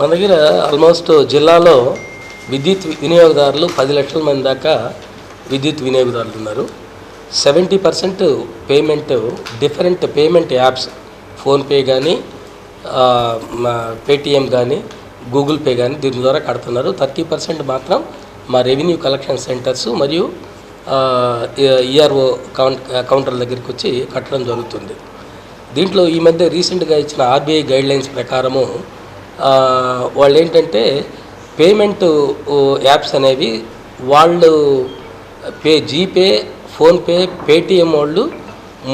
మన దగ్గర ఆల్మోస్ట్ జిల్లాలో విద్యుత్ వినియోగదారులు పది లక్షల మంది దాకా విద్యుత్ వినియోగదారులు ఉన్నారు. Seventy percent payment different payment apps PhonePe కానీ పేటిఎం కానీ గూగుల్ పే కానీ దీని ద్వారా కడుతున్నారు. థర్టీ పర్సెంట్ మాత్రం మా రెవెన్యూ కలెక్షన్ సెంటర్స్ మరియు ఈఆర్ఓ కౌంట్ కౌంటర్ల దగ్గరికి వచ్చి కట్టడం జరుగుతుంది. దీంట్లో ఈ మధ్య రీసెంట్గా ఇచ్చిన ఆర్బీఐ గైడ్లైన్స్ ప్రకారము వాళ్ళు ఏంటంటే పేమెంట్ యాప్స్ అనేవి వాళ్ళు పే జీపే ఫోన్పే పేటిఎం వాళ్ళు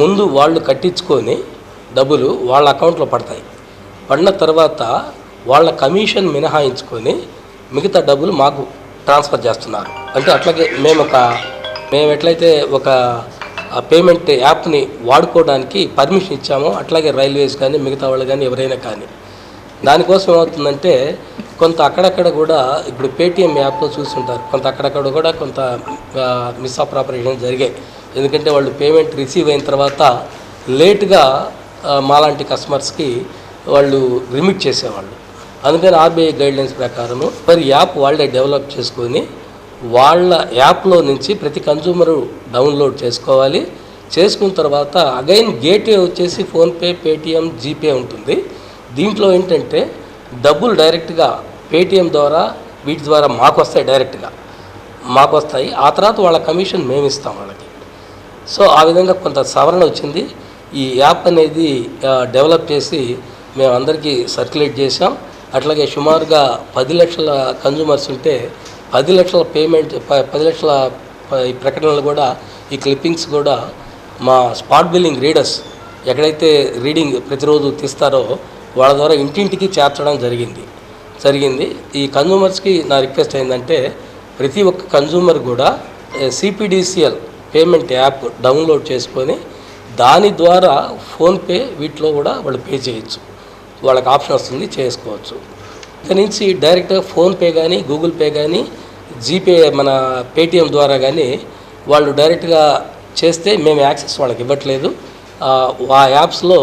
ముందు వాళ్ళు కట్టించుకొని డబ్బులు వాళ్ళ అకౌంట్లో పడతాయి. పడిన తర్వాత వాళ్ళ కమిషన్ మినహాయించుకొని మిగతా డబ్బులు మాకు ట్రాన్స్ఫర్ చేస్తున్నారు. అంటే అట్లాగే మేము ఒక మేము ఎట్లయితే ఒక పేమెంట్ యాప్ని వాడుకోవడానికి పర్మిషన్ ఇచ్చామో అట్లాగే రైల్వేస్ కానీ మిగతా వాళ్ళు కానీ ఎవరైనా కానీ దానికోసం ఏమవుతుందంటే కొంత అక్కడక్కడ కూడా ఇప్పుడు పేటీఎం యాప్లో చూస్తుంటారు. కొంత అక్కడక్కడ కూడా కొంత మిస్ జరిగాయి. ఎందుకంటే వాళ్ళు పేమెంట్ రిసీవ్ అయిన తర్వాత లేట్గా మాలాంటి కస్టమర్స్కి వాళ్ళు రిమిట్ చేసేవాళ్ళు. అందుకని ఆర్బీఐ గైడ్లైన్స్ ప్రకారము మరి యాప్ వాళ్ళే డెవలప్ చేసుకొని వాళ్ళ యాప్లో నుంచి ప్రతి కన్జ్యూమరు డౌన్లోడ్ చేసుకోవాలి. చేసుకున్న తర్వాత అగైన్ గేట్వే వచ్చేసి ఫోన్పే పేటిఎం జీపే ఉంటుంది. దీంట్లో ఏంటంటే డబ్బులు డైరెక్ట్గా పేటిఎం ద్వారా వీటి ద్వారా మాకు వస్తాయి డైరెక్ట్గా. మాకు వస్తాయి ఆ తర్వాత వాళ్ళ కమిషన్ మేము ఇస్తాం వాళ్ళకి. సో ఆ విధంగా కొంత సవరణ వచ్చింది. ఈ యాప్ అనేది డెవలప్ చేసి మేము అందరికీ సర్క్యులేట్ చేసాం అట్లాగే సుమారుగా పది లక్షల కన్జ్యూమర్స్ ఉంటే పది లక్షల పేమెంట్ ప- పది లక్షల ఈ ప్రకటనలు కూడా ఈ క్లిప్పింగ్స్ కూడా మా స్పాట్ బిల్లింగ్ రీడర్స్ ఎక్కడైతే రీడింగ్ ప్రతిరోజు తీస్తారో వాళ్ళ ద్వారా ఇంటింటికి చేర్చడం జరిగింది. జరిగింది. ఈ కన్జ్యూమర్స్కి నా రిక్వెస్ట్ ఏంటంటే ప్రతి ఒక్క కన్జ్యూమర్ కూడా సిపిడిసిఎల్ పేమెంట్ యాప్ డౌన్లోడ్ చేసుకొని దాని ద్వారా ఫోన్పే వీటిలో కూడా వాళ్ళు పే చేయొచ్చు. వాళ్ళకి ఆప్షన్ వస్తుంది చేసుకోవచ్చు. ఇక నుంచి డైరెక్ట్గా ఫోన్పే కానీ గూగుల్ పే కానీ జీపే మన పేటిఎం ద్వారా కానీ వాళ్ళు డైరెక్ట్గా చేస్తే మేము యాక్సెస్ వాళ్ళకి ఇవ్వట్లేదు. ఆ, యాప్స్లో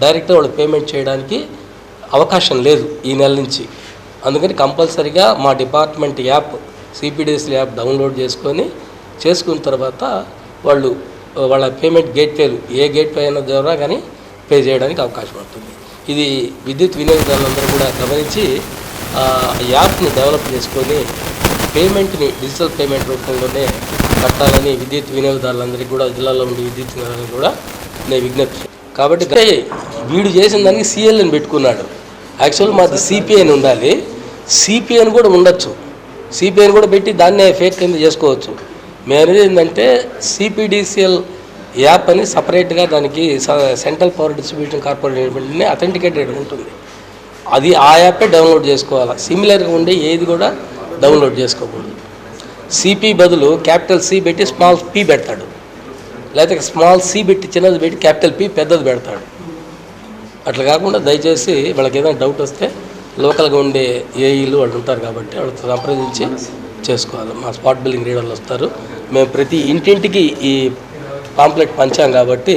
డైరెక్ట్గా వాళ్ళు పేమెంట్ చేయడానికి అవకాశం లేదు ఈ నెల నుంచి. అందుకని కంపల్సరిగా మా డిపార్ట్మెంట్ యాప్ సిపిడిఎస్ల యాప్ డౌన్లోడ్ చేసుకొని చేసుకున్న తర్వాత వాళ్ళు వాళ్ళ పేమెంట్ గేట్వేలు ఏ గేట్వే అయిన ద్వారా కానీ పే చేయడానికి అవకాశం ఉంటుంది. ఇది విద్యుత్ వినియోగదారులందరూ కూడా గమనించి ఆ యాప్ని డెవలప్ చేసుకొని పేమెంట్ని డిజిటల్ పేమెంట్ రూపంలోనే కట్టాలని విద్యుత్ వినియోగదారులందరికీ కూడా జిల్లాలో ఉండే విద్యుత్ కూడా నేను విజ్ఞప్తి. కాబట్టి వీడు చేసిన దానికి సిఎల్ని పెట్టుకున్నాడు. యాక్చువల్ మాది సిపిఐ అని ఉండాలి. సిపిఐని కూడా ఉండొచ్చు. సిపిఐని కూడా పెట్టి దాన్నే ఫేక్ కింద చేసుకోవచ్చు. మేము అనేది ఏంటంటే సిపిడిసిఎల్ యాప్ అని సపరేట్గా దానికి central power distribution corporation authenticated ఉంటుంది. అది ఆ యాపే డౌన్లోడ్ చేసుకోవాలి. సిమిలర్గా ఉండే ఏది కూడా డౌన్లోడ్ చేసుకోకూడదు. సిపి బదులు క్యాపిటల్ సి పెట్టి స్మాల్ పి పెడతాడు. లేకపోతే స్మాల్ సి పెట్టి చిన్నది పెట్టి క్యాపిటల్ పి పెద్దది పెడతాడు. అట్లా కాకుండా దయచేసి వాళ్ళకి ఏదైనా డౌట్ వస్తే లోకల్గా ఉండే ఏఈలు వాళ్ళు ఉంటారు కాబట్టి వాళ్ళతో సంప్రదించి చేసుకోవాలి. మా స్పాట్ బిల్లింగ్ రీడర్లు వస్తారు. మేము ప్రతి ఇంటింటికి ఈ పాంప్లెట్ పంచాం కాబట్టి